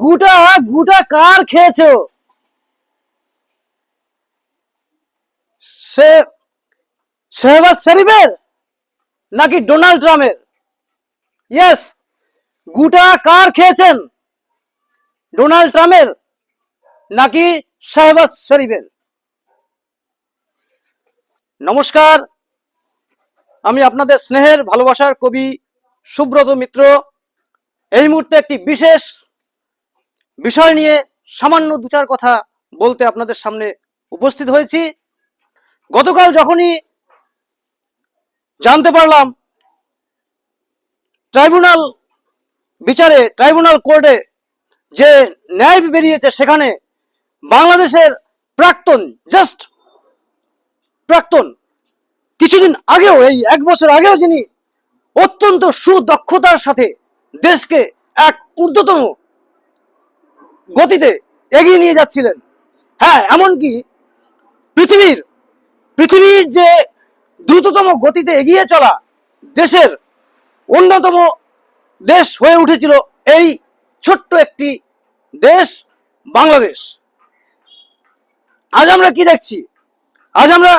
গুটা গুটা কার খেয়েছো? সে, শেহবাজ শরীফের নাকি ডোনাল্ড ট্রাম্পের? ইয়েস গুটা কার খেয়েছেন? ডোনাল্ড ট্রাম্পের নাকি শাহবাজ শরীফের? নমস্কার, আমি আপনাদের স্নেহের, ভালোবাসার কবি সুব্রত মিত্র। এই মুহূর্তে একটি বিশেষ বিষয় নিয়ে সামান্য দু চার কথা বলতে আপনাদের সামনে উপস্থিত হয়েছি। গতকাল যখনই জানতে পারলাম, ট্রাইব্যুনাল বিচারে, ট্রাইব্যুনাল কোর্টে যে ন্যায় বেরিয়েছে সেখানে বাংলাদেশের প্রাক্তন জাস্ট প্রাক্তন, কিছুদিন আগেও, এই এক বছর আগেও যিনি অত্যন্ত সুদক্ষতার সাথে দেশকে এক ঊর্ধ্বতম গতিতে এগিয়ে নিয়ে যাচ্ছিলেন। হ্যাঁ এমনকি পৃথিবীর পৃথিবীর যে দ্রুততম গতিতে এগিয়ে চলা দেশের অন্যতম দেশ হয়ে উঠেছিল এই ছোট্ট একটি দেশ বাংলাদেশ। আজ আমরা কি দেখছি? আজ আমরা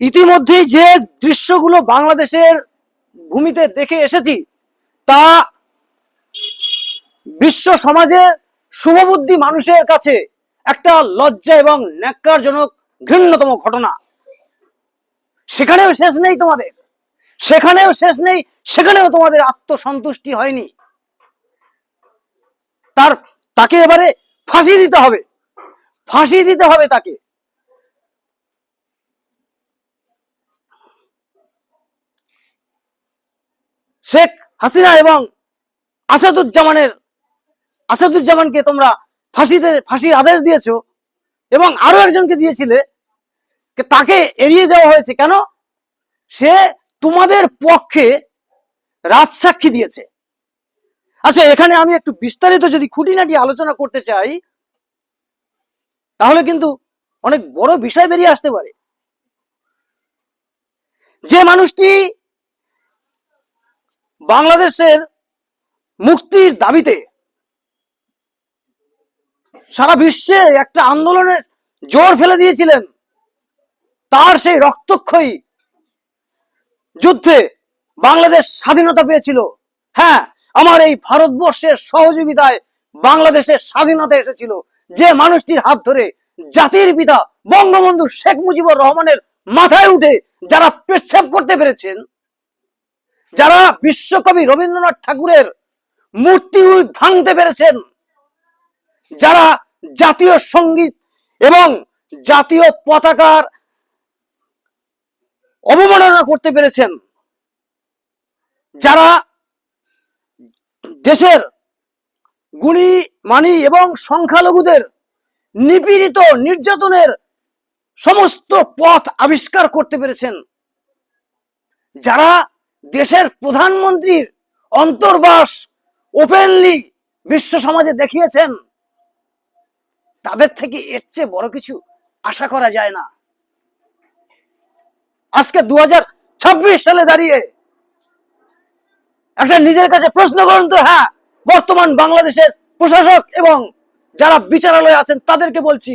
ইতিমধ্যেই যে দৃশ্যগুলো বাংলাদেশের ভূমিতে দেখে এসেছি, তা বিশ্ব সমাজে শুভবুদ্ধি মানুষের কাছে একটা লজ্জা এবং ন্যাক্কারজনক ঘৃণ্যতম ঘটনা। সেখানেও শেষ নেই তোমাদের। সেখানেও শেষ নেই, সেখানেও তোমাদের আত্মসন্তুষ্টি হয়নি। তার, তাকে এবারে ফাঁসি দিতে হবে। ফাঁসি দিতে হবে তাকে। শেখ হাসিনা এবং আসাদুজ্জামানের আসাদুজ্জামানকে তোমরা ফাঁসিতে, ফাঁসির আদেশ দিয়েছ এবং আরও একজনকে দিয়েছিলে তাকে এড়িয়ে দেওয়া হয়েছে কেন? সে তোমাদের পক্ষে রাজসাক্ষী দিয়েছে। আচ্ছা এখানে আমি একটু বিস্তারিত যদি খুঁটিনাটি আলোচনা করতে চাই, তাহলে কিন্তু অনেক বড় বিষয় বেরিয়ে আসতে পারে। যে মানুষটি বাংলাদেশের মুক্তির দাবিতে সারা বিশ্বে একটা আন্দোলনের জোর ফেলে দিয়েছিলেন। তার সেই রক্তক্ষয়ী যুদ্ধে বাংলাদেশ স্বাধীনতা পেয়েছিল। হ্যাঁ আমার এই ভারতবর্ষের সহযোগিতায় বাংলাদেশের স্বাধীনতা এসেছিল। যে মানুষটির হাত ধরে জাতির পিতা বঙ্গবন্ধু শেখ মুজিবুর রহমানের মাথায় উঠে যারা পেচ্ছাপ করতে পেরেছেন, যারা বিশ্বকবি রবীন্দ্রনাথ ঠাকুরের মূর্তি ভাঙতে পেরেছেন যারা জাতীয় সংগীত এবং জাতীয় পতাকার অবমাননা করতে পেরেছেন, যারা দেশের গুণী, মানি এবং সংখ্যালঘুদের নিপীড়িত নির্যাতনের সমস্ত পথ আবিষ্কার করতে পেরেছেন, যারা দেশের প্রধানমন্ত্রীর অন্তর্বাস ওপেনলি বিশ্ব সমাজে দেখিয়েছেন। তাদের থেকে এর চেয়ে বড় কিছু আশা করা যায় না। আজকে দু সালে দাঁড়িয়ে একটা নিজের কাছে প্রশ্ন করুন তো হ্যাঁ বর্তমান বাংলাদেশের প্রশাসক এবং যারা বিচারালয়ে আছেন তাদেরকে বলছি,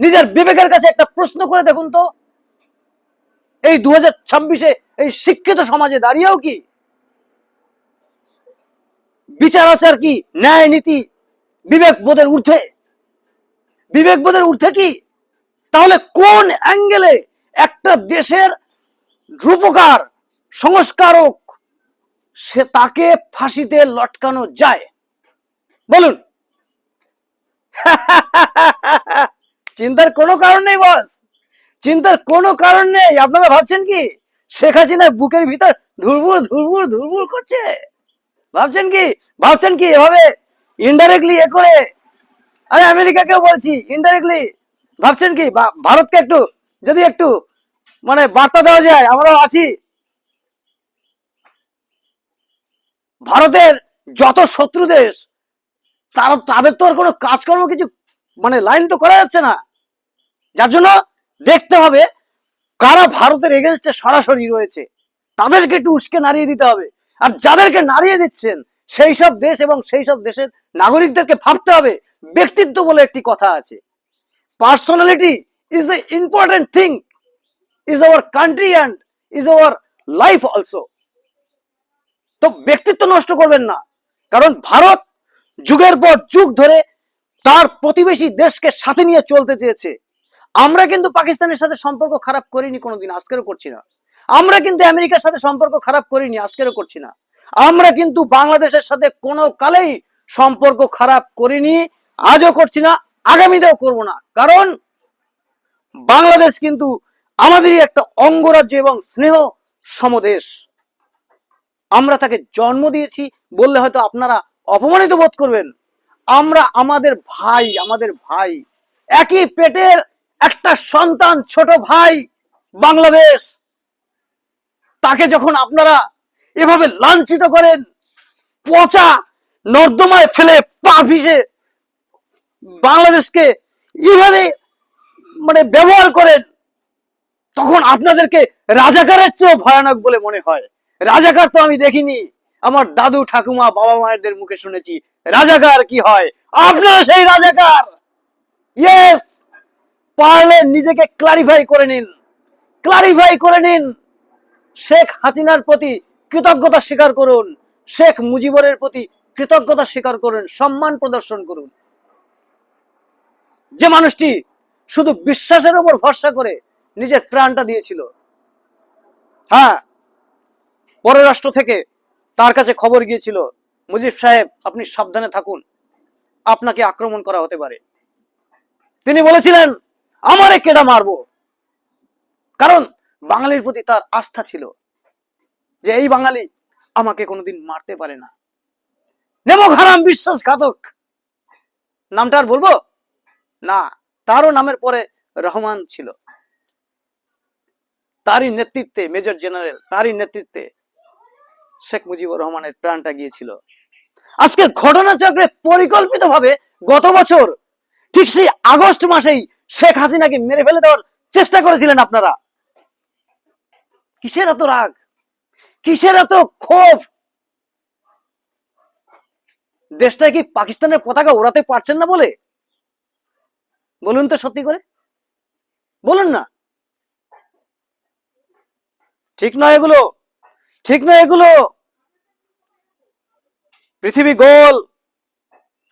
নিজের বিবেকের কাছে একটা প্রশ্ন করে দেখুন তো। এই দু ছাব্বিশে এই শিক্ষিত সমাজে দাঁড়িয়েও কি বিচার আচার কি, ন্যায় নীতি, বিবেক বোধের ঊর্ধ্বে বিবেক বোধের ঊর্ধ্বে কি? তাহলে কোন অ্যাঙ্গেলে একটা দেশের রূপকার, সংস্কারক, সে তাকে ফাঁসিতে লটকানো যায়? বলুন। চিন্তার কোনো কারণ নেই, বস। চিন্তার কোনো কারণ নেই। আপনারা ভাবছেন কি? শেখ হাসিনা বুকের ভিতর ধুরবুর ধুরবুর ধুরবুর করছে? ভাবছেন কি? ভাবছেন কি এভাবে ইনডাইরেক্টলি এ করে আরে আমেরিকাকেও বলছি ইনডাইরেক্টলি ভাবছেন কি ভারতকে একটু, যদি একটু মানে বার্তা দেওয়া যায়, আমরাও আসি। ভারতের যত শত্রু দেশ, তারা, তাদের তো আর কোনো কাজকর্ম কিছু মানে লাইন তো করা যাচ্ছে না। যার জন্য দেখতে হবে কারা ভারতের এগেনস্টে সরাসরি রয়েছে। তাদেরকে একটু উস্কে নাড়িয়ে দিতে হবে। আর যাদেরকে নাড়িয়ে দিচ্ছেন, সেই সব দেশ এবং সেই সব দেশের নাগরিকদেরকে ভাবতে হবে ব্যক্তিত্ব বলে একটি কথা আছে। Personality is a important thing is our country and is our life also তো ব্যক্তিত্ব নষ্ট করবেন না, কারণ ভারত যুগের পর যুগ ধরে তার প্রতিবেশী দেশকে সাথে নিয়ে চলতে চেয়েছে। আমরা কিন্তু পাকিস্তানের সাথে সম্পর্ক খারাপ করিনি কোনোদিন, আজকেরও করছি না। আমরা কিন্তু আমেরিকার সাথে সম্পর্ক খারাপ করিনি, আজকেরও করছি না। আমরা কিন্তু বাংলাদেশের সাথে কোনো কালেই সম্পর্ক খারাপ করিনি আজও করছি না, আগামীতেও করব না। কারণ বাংলাদেশ কিন্তু আমাদেরই একটা অঙ্গরাজ্য এবং স্নেহ সমদেশ। আমরা তাকে জন্ম দিয়েছি বললে হয়তো আপনারা অপমানিত বোধ করবেন। আমরা আমাদের ভাই আমাদের ভাই, একই পেটের একটা সন্তান, ছোট ভাই বাংলাদেশ। তাকে যখন আপনারা এভাবে লাঞ্ছিত করেন, পচা নর্দমায় ফেলে পা ভিসে বাংলাদেশকে এভাবে মানে ব্যবহার করেন, তখন আপনাদেরকে রাজাকারের চেয়েও ভয়ানক বলে মনে হয়। রাজাকার তো আমি দেখিনি, আমার দাদু ঠাকুমা বাবা মায়েরদের মুখে শুনেছি, রাজাকার কি হয়? আপনারা সেই রাজাকার! ইয়েস পারলে নিজেকে ক্লারিফাই করে নিন। ক্লারিফাই করে নিন। শেখ হাসিনার প্রতি কৃতজ্ঞতা স্বীকার করুন। শেখ মুজিবরের প্রতি কৃতজ্ঞতা স্বীকার করুন। সম্মান প্রদর্শন করুন। যে মানুষটি শুধু বিশ্বাসের উপর ভরসা করে নিজের প্রাণটা দিয়েছিল। হ্যাঁ পররাষ্ট্র থেকে তার কাছে খবর গিয়েছিল, মুজিব সাহেব, আপনি সাবধানে থাকুন, আপনাকে আক্রমণ করা হতে পারে। তিনি বলেছিলেন, আমারে কেডা মারবো? কারণ বাঙালির প্রতি তার আস্থা ছিল যে এই বাঙালি আমাকে কোনোদিন মারতে পারে না। নেমক হারাম বিশ্বাসঘাতক। নামটা আর বলব? না, তারও নামের পরে রহমান ছিল। তারই নেতৃত্বে মেজর জেনারেল, তারই নেতৃত্বে শেখ মুজিবুর রহমানের প্রাণটা গিয়েছিল। আজকের ঘটনাচক্রে পরিকল্পিতভাবে গত বছর, ঠিক সেই আগস্ট মাসেই শেখ হাসিনাকে মেরে ফেলে দেওয়ার চেষ্টা করেছিলেন আপনারা। কিসের এত রাগ? কিসের এত ক্ষোভ? দেশটা কি পাকিস্তানের পতাকা ওড়াতে পারছেন না বলে? বলুন তো সত্যি করে। বলুন না। ঠিক নয় এগুলো। ঠিক নয় এগুলো। পৃথিবী গোল।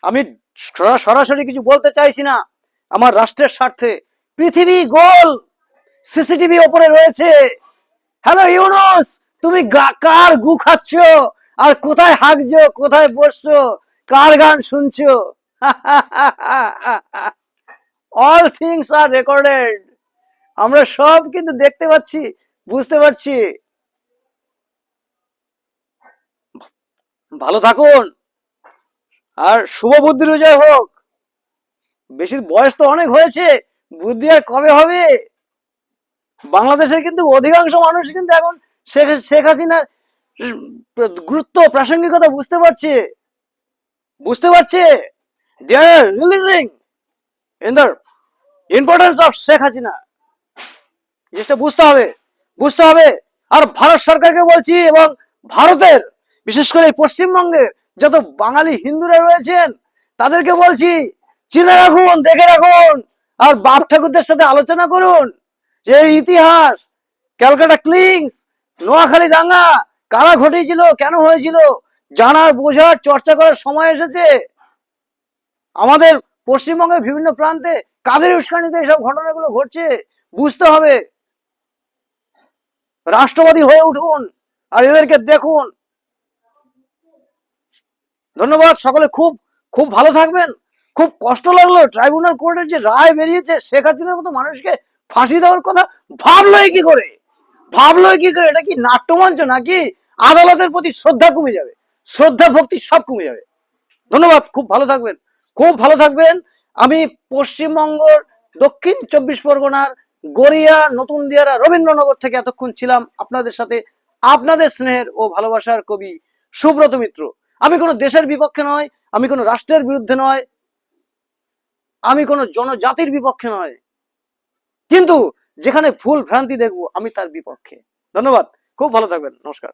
আমি সরাসরি কিছু বলতে চাইছি না। আমার রাষ্ট্রের স্বার্থে। পৃথিবী গোল। সিসিটিভি ওপরে রয়েছে। হ্যালো ইউনুস, তুমি কার গু খাচ্ছ? আর কোথায় হাঁকছো? কোথায় বসছো? কার গান শুনছো? অল থিংস আর রেকর্ডেড আমরা সব কিন্তু দেখতে পাচ্ছি, বুঝতে পারছি। ভালো থাকুন। আর শুভ বুদ্ধির বিজয় হোক। বেশি বয়স তো অনেক হয়েছে, বুদ্ধি আর কবে হবে? বাংলাদেশের কিন্তু অধিকাংশ মানুষ কিন্তু এখন শেখ শেখ হাসিনার গুরুত্ব, প্রাসঙ্গিকতা বুঝতে পারছে। বুঝতে পারছে? Releasing in the importance of Sheikh Hasina জিনিসটা বুঝতে হবে বুঝতে হবে। আর ভারত সরকারকে বলছি এবং ভারতের, বিশেষ করে পশ্চিমবঙ্গের যত বাঙালি হিন্দুরা রয়েছেন, তাদেরকে বলছি, চিনে রাখুন, দেখে রাখুন, আর বাপ ঠাকুরদের সাথে আলোচনা করুন। যে ইতিহাস, ক্যালকাটা ক্লিংস, নোয়াখালী ডাঙ্গা, কারা ঘটেছিল কেন হয়েছিল, জানার, বোঝার, চর্চা করার সময় এসেছে। আমাদের পশ্চিমবঙ্গের বিভিন্ন প্রান্তে কাদের উস্কানিতে এইসব ঘটনাগুলো ঘটছে বুঝতে হবে। রাষ্ট্রবাদী হয়ে উঠুন আর এদেরকে দেখুন। ধন্যবাদ, সকলে খুব খুব ভালো থাকবেন। খুব কষ্ট লাগল ট্রাইব্যুনাল কোর্টের যে রায় বেরিয়েছে, শেখ হাসিনার মতো মানুষকে ফাঁসি দেওয়ার কথা ভাবলোই কি করে? ভাবলোই কি করে? এটা কি নাট্যমঞ্চ নাকি আদালতের প্রতি শ্রদ্ধা কমে যাবে? শ্রদ্ধা ভক্তি সব কমে যাবে। ধন্যবাদ, খুব ভালো থাকবেন। খুব ভালো থাকবেন। আমি পশ্চিমবঙ্গর দক্ষিণ চব্বিশ পরগনার গড়িয়া নতুন দিয়ারা রবীন্দ্রনগর থেকে এতক্ষণ ছিলাম আপনাদের সাথে আপনাদের স্নেহের ও ভালোবাসার কবি সুব্রত মিত্র। আমি কোনো দেশের বিপক্ষে নয়, আমি কোনো রাষ্ট্রের বিরুদ্ধে নয়, আমি কোনো জনজাতির বিপক্ষে নয়। কিন্তু যেখানে ভুল ভ্রান্তি দেখব, আমি তার বিপক্ষে। ধন্যবাদ। খুব ভালো থাকবেন। নমস্কার।